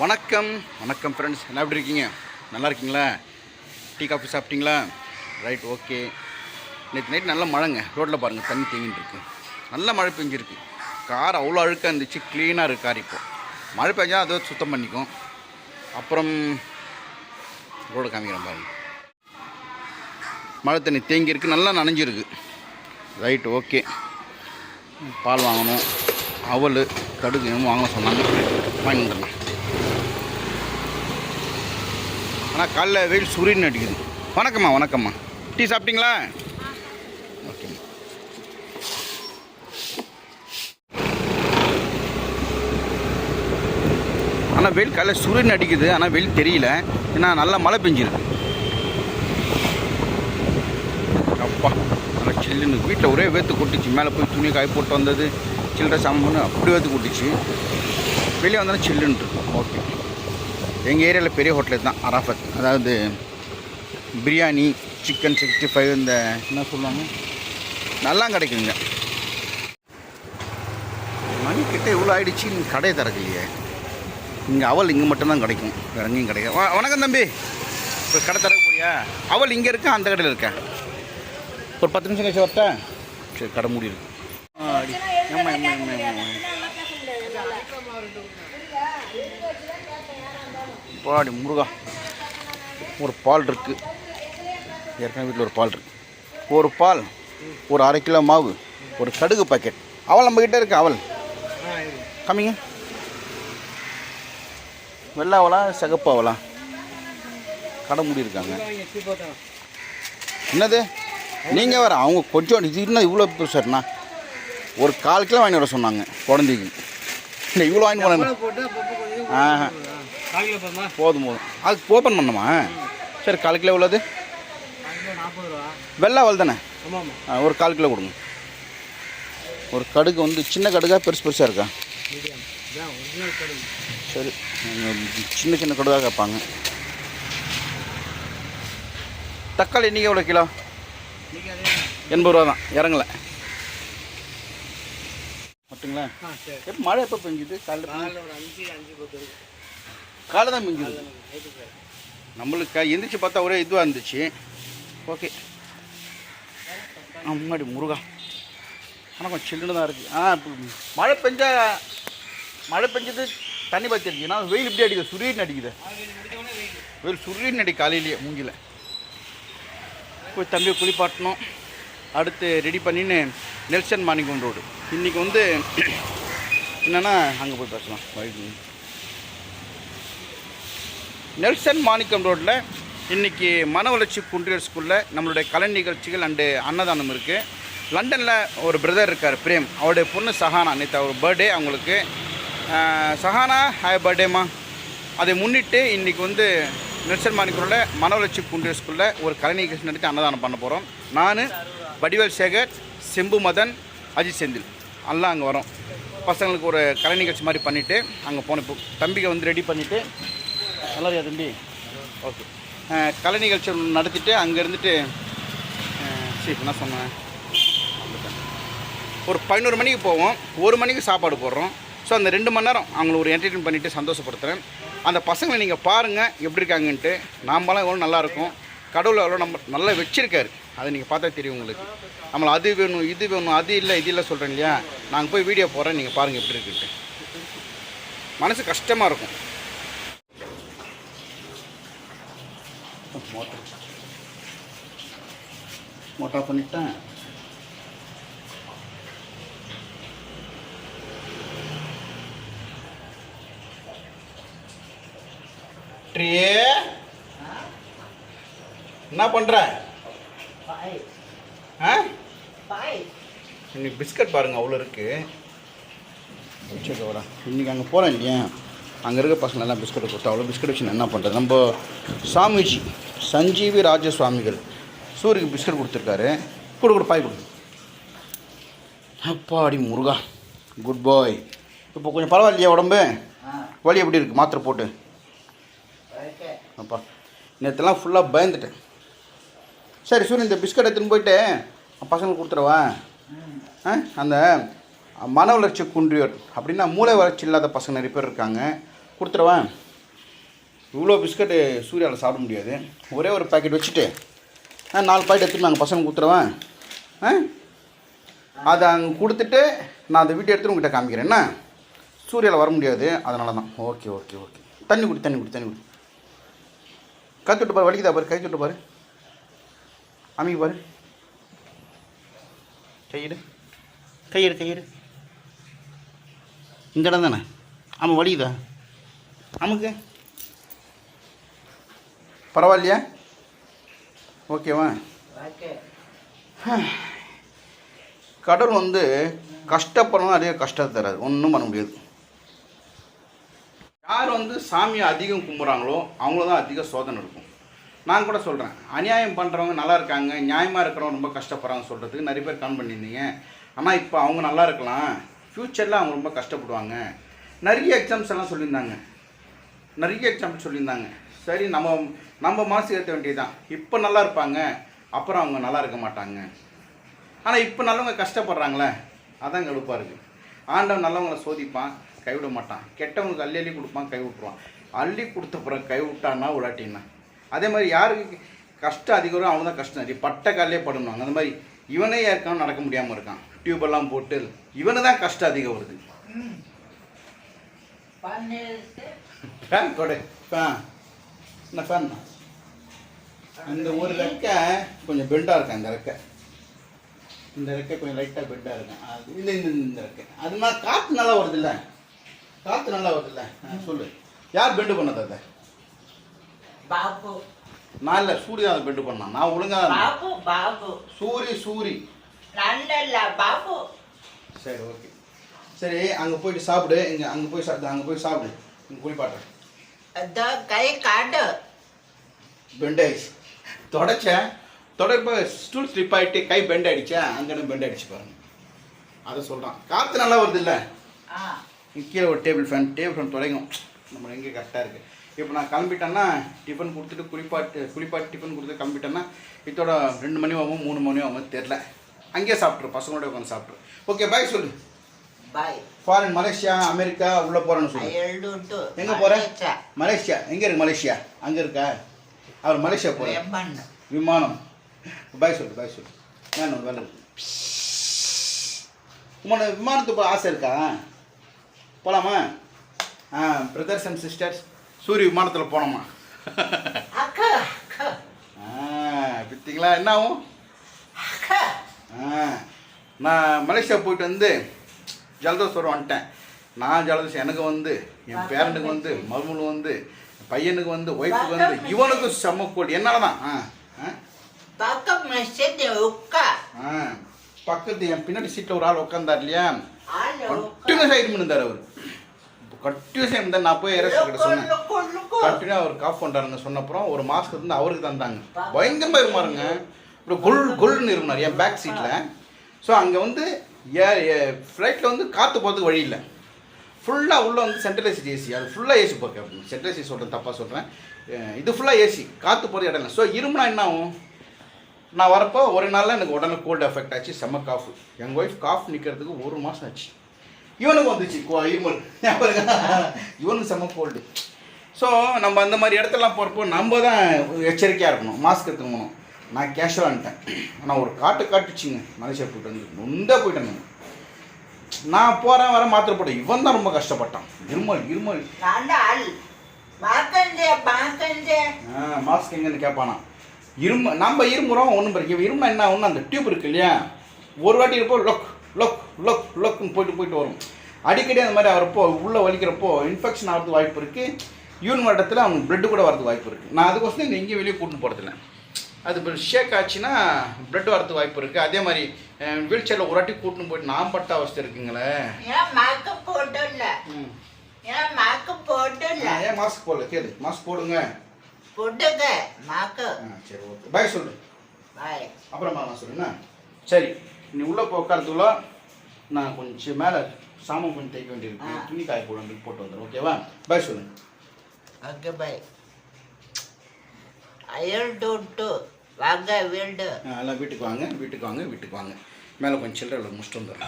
வணக்கம். வணக்கம் ஃப்ரெண்ட்ஸ் என்ன எப்படி இருக்கீங்க? நல்லா இருக்கீங்களா? டீ காஃபி சாப்பிட்டீங்களா? ரைட் ஓகே நேற்று நைட் நல்லா மழைங்க. ரோட்டில் பாருங்கள் தண்ணி தேங்கின்னு இருக்கு. நல்ல மழை பெஞ்சிருக்கு. கார் அவ்வளோ அழுக்காக இருந்துச்சு. க்ளீனாக இருக்கு கார் இப்போ. மழை பெஞ்சால் அதை சுத்தம் பண்ணிக்கும். அப்புறம் ரோடு காமிக்கிறேன் பாருங்கள் மழை தண்ணி தேங்கியிருக்கு. நல்லா நனைஞ்சிருக்கு. ரைட் ஓகே பால் வாங்கணும். அவல் கடுகு என்னமோ வாங்க சொன்னாங்க. வாங்கி ஆனால் காலைல வெயில் சுரின்னு அடிக்குது. வணக்கம்மா வணக்கம்மா. டீ சாப்பிட்டீங்களா? ஓகேம்மா ஆனால் வெயில் காலைல சுரின்னு அடிக்குது. ஆனால் வெயில் தெரியல. ஏன்னா நல்லா மழை பெஞ்சிருக்கு. அப்பா நல்லா சில்லுன்னு வீட்டில் ஒரே வேத்து கொட்டிச்சு. மேலே போய் துணி காய போட்டு வந்தது. சில்லற சாமான் அப்படி வேத்து கொட்டிச்சு. வெளியே வந்தாலும் சில்லுன்ட்டு ஓகே. எங்கள் ஏரியாவில் பெரிய ஹோட்டல் தான் அராஃபத். அதாவது பிரியாணி சிக்கன் சிக்ஸ்டி ஃபைவ் இந்த என்ன சொல்லுவாங்க? நல்லா கிடைக்குங்க. மணிக்கிட்ட இவ்வளோ ஆகிடுச்சு நீங்கள் கடையை திறக்கலையே. இங்கே அவல் இங்கே மட்டும்தான் கிடைக்கும் வேற எங்கேயும் கிடைக்கும் வணக்கம் தம்பி. இப்போ கடை திறக்க போறியா? அவல் இங்கே இருக்கா? அந்த கடையில் இருக்கா? ஒரு பத்து நிமிஷம் கழிச்சு வரட்டா? சரி கடை மூடி இருக்கு. ஆமாம் ஆமாம் பாடி முருகா. ஒரு பால் இருக்குது ஏற்கனவே வீட்டில் ஒரு பால் இருக்கு. ஒரு பால் ஒரு அரை கிலோ மாவு ஒரு கடுகு பாக்கெட் அவள் நம்மக்கிட்ட இருக்கு அவள்? கம்மிங்க வெள்ளை அவளா சிகப்பு அவளா? கடை மூடி இருக்காங்க. என்னது? நீங்கள் வேறு அவங்க கொஞ்சம் இது இன்னும் இவ்வளோ பெருசாருண்ணா ஒரு கால் கிலோ வாங்கி வர சொன்னாங்க குழந்தைக்கு. இல்லை இவ்வளோ வாங்கி போனேன் ஆ போதும் போதும். அதுக்கு ஓப்பன் பண்ணணுமா? சரி கால் கிலோ உள்ளது. வெள்ளை அவள் தானே? ஒரு கால் கிலோ கொடுங்க. ஒரு கடுகு வந்து சின்ன கடுகா பெருசு பெருசாக இருக்கா? சரி சின்ன சின்ன கடுகாக கேட்பாங்க. தக்காளி இன்றைக்கி எவ்வளோ கிலோ? எண்பது ரூபா தான். இறங்கல. மட்டுங்களா? எப்போ மழை எப்போ பெஞ்சுது? காலையில் காலை தான் பெஞ்சுது நம்மளுக்கு எந்திரிச்சு பார்த்தா ஒரே இதுவாக இருந்துச்சு. ஓகே. ஆ முன்னாடி முருகா. ஆனால் கொஞ்சம் சில்லுன்னு தான் இருக்குது ஆ இப்போ மழை பெஞ்சா மழை பெஞ்சது தண்ணி பற்றிருச்சு நான் வெயில் இப்படி அடிக்குது. சுரீர்னு அடிக்குது. வெயில் சுரீர்னு அடி காலையிலேயே மூங்கில. போய் தம்பியை குளிப்பாட்டணும். அடுத்து ரெடி பண்ணின்னு நெல்சன் மாணிக்கம் ரோடு. இன்றைக்கி வந்து என்னென்னா அங்கே போய் பேசலாம். வழி நெல்சன் மாணிக்கம் ரோட்டில் இன்றைக்கி மன வளர்ச்சி குன்றியர் ஸ்கூலில் நம்மளுடைய கலை நிகழ்ச்சிகள் அண்டு அன்னதானம் இருக்குது லண்டனில் ஒரு பிரதர் இருக்கார் பிரேம். அவருடைய பொண்ணு சஹானா நேற்று அவர் பர்த்டே அவங்களுக்கு. சஹானா ஹாய் பர்த்டேம்மா அதை முன்னிட்டு இன்றைக்கி வந்து நெல்சன் மாணிக்கம் மன வளர்ச்சி குன்றியர் ஸ்கூலில் ஒரு கலை நிகழ்ச்சி நடத்தி அன்னதானம் பண்ண போகிறோம் நான் வடிவேல் சேகர் செம்பு மதன் அஜித் செந்தில். எல்லாம் அங்கே வரோம். பசங்களுக்கு ஒரு கலை நிகழ்ச்சி மாதிரி பண்ணிவிட்டு அங்கே போன இப்போ வந்து ரெடி பண்ணிவிட்டு நல்லா தம்பி? ஓகே. கலை நிகழ்ச்சி நடத்திட்டு அங்கே இருந்துட்டு சரி என்ன சொன்னேன்? ஒரு பதினோரு மணிக்கு போவோம். ஒரு மணிக்கு சாப்பாடு போடுறோம். ஸோ அந்த ரெண்டு மணி நேரம் அவங்கள ஒரு என்டர்டெயின் பண்ணிவிட்டு சந்தோஷப்படுத்துகிறேன் அந்த பசங்களை நீங்கள் பாருங்கள் எப்படி இருக்காங்கன்ட்டு. நாமெல்லாம் எவ்வளோ நல்லாயிருக்கும் கடவுள் எவ்வளோ நம்ம நல்லா வச்சுருக்காரு. அதை நீங்கள் பார்த்தா தெரியும் உங்களுக்கு. நம்மளை அது வேணும் இது வேணும் அது இல்லை இது இல்லை சொல்கிறேன் இல்லையா? நாங்கள் போய் வீடியோ போடுறேன் நீங்கள் பாருங்கள் எப்படி இருக்குன்ட்டு. மனசு கஷ்டமாக இருக்கும். மோட்டர். மோட்டர் பண்ணிட்டேன். என்ன பண்ற? ஆ? இன்னைக்கு பிஸ்கட் பாருங்க அவ்வளோ இருக்கு. சரி இன்னைக்கு அங்கே போகிறேன் இல்லையா? அங்கே இருக்க பசங்க எல்லாம் பிஸ்கட் கொடுத்தா அவ்வளோ பிஸ்கட் வச்சு என்ன பண்ணுறது நம்ம சாமிஜி சஞ்சீவி ராஜ சுவாமிகள் சூரியக்கு பிஸ்கட் கொடுத்துருக்காரு. கொடு கொடு பாய் கொடு. அப்பாடி முருகா. குட் பாய் இப்போ கொஞ்சம் பரவாயில்லையா உடம்பு? வலி எப்படி இருக்குது மாத்திரை போட்டு. அப்பா நேற்றுலாம் ஃபுல்லாக பயந்துட்டேன். சரி சூரியன் இந்த பிஸ்கட் எடுத்துன்னு போயிட்டு பசங்களுக்கு கொடுத்துருவா ஆ அந்த மன வளர்ச்சி குன்றியோர் அப்படின்னா மூளை வளர்ச்சி இல்லாத பசங்க நிறைய பேர் இருக்காங்க. கொடுத்துருவேன் இவ்வளோ பிஸ்கட்டு சூர்யாவில் சாப்பிட முடியாது. ஒரே ஒரு பாக்கெட் வச்சுட்டு ஆ நாலு பாக்கெட் எடுத்துட்டு நாங்கள் பசங்க கொடுத்துருவேன் ஆ? அதை அங்கே கொடுத்துட்டு நான் அந்த வீட்டை எடுத்துகிட்டு உங்ககிட்ட காமிக்கிறேன். என்ன? சூர்யாவில் வர முடியாது. அதனால தான் ஓகே ஓகே ஓகே. தண்ணி குடி தண்ணி குடி தண்ணி குடி. கை தொட்டு பாரு வலிக்குதா பாரு கை தொட்டு பாரு. அமைக்க பாரு. கையிடு கையிடு கையிடு இந்த இடம் தானே ஆமாம் வலிக்குதா நமக்கு பரவாயில்லையா ஓகேவா கடல் வந்து கஷ்டப்படணும் அதே கஷ்டத்தை தராது ஒன்றும் பண்ண முடியாது. யார் வந்து சாமியை அதிகம் கும்பிட்றாங்களோ அவங்கள தான் அதிக சோதனை இருக்கும் நான் கூட சொல்கிறேன் அநியாயம் பண்ணுறவங்க நல்லா இருக்காங்க நியாயமாக இருக்கிறவங்க ரொம்ப கஷ்டப்படுறாங்க சொல்கிறதுக்கு நிறைய பேர் கான் பண்ணியிருந்தீங்க. ஆனால் இப்போ அவங்க நல்லா இருக்கலாம். ஃப்யூச்சரில் அவங்க ரொம்ப கஷ்டப்படுவாங்க. நிறைய எக்ஸாம்ஸ் எல்லாம் சொல்லியிருந்தாங்க. நிறைய எக்ஸாம்பிள் சொல்லியிருந்தாங்க. சரி நம்ம நம்ம மனசு ஏற்ற வேண்டியதுதான். இப்போ நல்லா இருப்பாங்க. அப்புறம் அவங்க நல்லா இருக்க மாட்டாங்க. ஆனால் இப்போ நல்லவங்க கஷ்டப்படுறாங்களே. அதான் கடுப்பாக இருக்குது ஆண்டவன் நல்லவங்களை சோதிப்பான் கைவிட மாட்டான். கெட்டவங்களுக்கு அள்ளி அள்ளி கொடுப்பான் கை விட்டுருவான். அள்ளி கொடுத்த பிறகு கை விட்டான்னா விடாட்டின்னா அதே மாதிரி யாருக்கு கஷ்டம் அதிகம் அவங்க தான் கஷ்டம். அதிகம் பட்ட காலையே படணும் அந்த மாதிரி இவனே யாருக்கான நடக்க முடியாமல் இருக்கான். டியூபெல்லாம் போட்டு இவனு தான் கஷ்டம் அதிகம் வருது. ஃபேன் கொடு ஃபேன் என்ன ஃபேன் அந்த ஒரு ரெக்கை கொஞ்சம் பெண்டாக இருக்கும் அந்த ரெக்கை? இந்த ரெக்கை கொஞ்சம் லைட்டாக பெண்டாக இருக்கும் அது இல்லை இந்த இந்த ரெக்கை. அது மாதிரி காற்று நல்லா வருது இல்லை காற்று நல்லா வருது இல்லை சொல்லு. யார் பெண்டு பண்ணது அதை? நான் இல்லை சூரியன் அதை பெண்டு பண்ணான் நான் ஒழுங்கா சூரி சூரி. லண்டன்ல பாபு. சரி ஓகே சரி அங்க போயிட்டு சாப்பிடு. இங்க அங்க போய் சாப்பிடு அங்க போய் சாப்பிடு. இங்க குளிப்பாட்டுறேன் அதான் கை காட்டு பெண்டைஸ் தொடச்சேன். தொடப்ப ஸ்டூல் ஸ்லிப் ஆகிட்டு கை பெண்ட் ஆயிடுச்சேன் அங்கே பெண்ட் ஆயிடுச்சு பாருங்க. அதை சொல்கிறான் காற்று நல்லா வருது இல்லை கீழே ஒரு டேபிள் ஃபேன் டேபிள் ஃபேன் தொலைக்கும். நம்ம எங்கே கரெக்டாக இருக்குது இப்போ நான் கிளம்பிட்டேன்னா டிஃபன் கொடுத்துட்டு குளிப்பாட்டு குளிப்பாட்டு டிஃபன் கொடுத்து கிளம்பிட்டேன்னா இதோட ரெண்டு மணி ஆகும் மூணு மணி ஆகும் தெரில அங்கேயே சாப்பிட்ரு பசங்களோட உட்காந்து சாப்பிட்ரு ஓகே பாய் சொல்லு. பாய் ஃபாரின் மலேசியா அமெரிக்கா உள்ளே போகிறேன்னு சொல்லு. எங்கே போகிற மலேசியா எங்கே இருக்கு மலேசியா அங்கே இருக்கா? அவர் மலேசியா போகிறேன் விமானம். பாய் சொல்லு பாய் சொல்லு. வேணும் வேலை உங்களோட விமானத்துக்கு போக ஆசை இருக்கா? போகலாமா ஆ பிரதர்ஸ் அண்ட் சிஸ்டர்ஸ் சூரிய விமானத்தில் போனோமா? ஆ பார்த்தீங்களா என்ன ஆகும்? நான் மலேசியா போயிட்டு வந்து ஜலதோஷம் வந்துட்டேன். நான் ஜலதோஷம் எனக்கு வந்து என் பேரண்டுக்கு வந்து மருமனுக்கு வந்து பையனுக்கு வந்து ஒய்ஃபுக்கு வந்து இவனுக்கு செம்ம கோல்டு என்னால தான் பக்கத்து என் பின்னாடி சீட்டில் ஒரு ஆள் உட்காந்தார் இல்லையா? கட்டுன சைடு இருந்தார் அவர். கண்டினியூஸாக இருந்தால் நான் போய் ஏரஸ் கிட்ட சொன்னேன். கண்டினியூ அவர் காஃப் பண்ணுறாருங்க சொன்னப்புறம் ஒரு மாஸ்க் வந்து அவருக்கு தந்தாங்க. பயங்கரமாக இருமாருங்க இப்படி குல் குல்னு இருந்தார் என் பேக் சீட்டில் ஸோ அங்கே வந்து ஏ ஃப்ளைட்டில் வந்து காற்று போகிறதுக்கு வழி இல்லை. ஃபுல்லாக உள்ளே வந்து சென்ட்ரலைஸ் ஏசி அது ஃபுல்லாக ஏசி போக்க சென்ட்ரலைஸ் ஏசி சொல்கிறேன் தப்பாக சொல்கிறேன் இது ஃபுல்லாக ஏசி காற்று போகிறது இடம் இல்லை. ஸோ இருமுனா என்ன ஆகும்? நான் வரப்போ ஒரு நாளில் எனக்கு உடனே கோல்டு எஃபெக்ட் ஆச்சு செம்ம காஃபு எங்கள் ஒய்ஃப் காஃப் நிற்கிறதுக்கு ஒரு மாதம் ஆச்சு. இவனுக்கு வந்துச்சு. கோ இருமல். இவனுக்கு செம்ம கோல்டு ஸோ நம்ம அந்த மாதிரி இடத்துலலாம் போகிறப்போ நம்ம தான் எச்சரிக்கையாக இருக்கணும். மாஸ்க் எடுத்துக்கணும். நான் கேஷுவலாக ஆனால் ஒரு காட்டு காட்டுச்சிங்க. மலேசியா போயிட்டு வந்து நொண்டே போயிட்டேன் நான். நான் போகிறேன் வர மாத்திரை போட்டேன். இவன் தான் ரொம்ப கஷ்டப்பட்டான். இருமல் இருமல் மாஸ்க் எங்கன்னு கேட்பானா இரும நம்ம இருமுறோம் ஒன்றும் பிறகு இருமல் என்ன ஒன்று அந்த டியூப் இருக்கு இல்லையா? ஒரு வாட்டி இருப்போம் லொக் லொக் லொக் லொக்னு போயிட்டு போயிட்டு வரும். அடிக்கடி அந்த மாதிரி அவரப்போ உள்ளே வலிக்கிறப்போ இன்ஃபெக்ஷன் ஆகிறது வாய்ப்பு இருக்குது யூன் மாவட்டத்தில் அவங்க பிளட்டு கூட வரது வாய்ப்பு இருக்குது நான் அதுக்கொசரம் நீங்கள் எங்கேயும் வெளியே கூட்டின்னு போகிறதில்ல அது இப்போ ஷேக் ஆச்சுன்னா பிளட் வரது வாய்ப்பு இருக்குது அதே மாதிரி வீல் சேரில் ஒரு வாட்டி கூட்டின்னு போயிட்டு நான் பட்ட அவஸ்தை இருக்குங்களே. ஏன் மாஸ்க் போட்டு இல்லை ஏன் மாஸ்க் போட்டு ஏன் மாஸ்க் போடல? கேது மாஸ்க் போடுங்க. போட்டுங்க மாஸ்க் சரி ஓகே பாய் சொல்லு. பாய் அப்புறமா நான் சொல்லுண்ணா சரி நீ உள்ளே உட்காரத்துக்குள்ள நான் கொஞ்சம் மேலே சாமம் கொஞ்சம் தேய்க்க வேண்டியிருக்கு. துணி காய போட போட்டு வந்துடும் ஓகேவா பாய் சொல்லுங்க ஓகே பாய் அயல் டோட்டு வாங்க வீடு. எல்லாம் வீட்டுக்கு வாங்க வீட்டுக்கு வாங்க வீட்டுக்கு வாங்க. மேலே கொஞ்சம் சில்லறை முடிச்சுட்டு வந்துடும்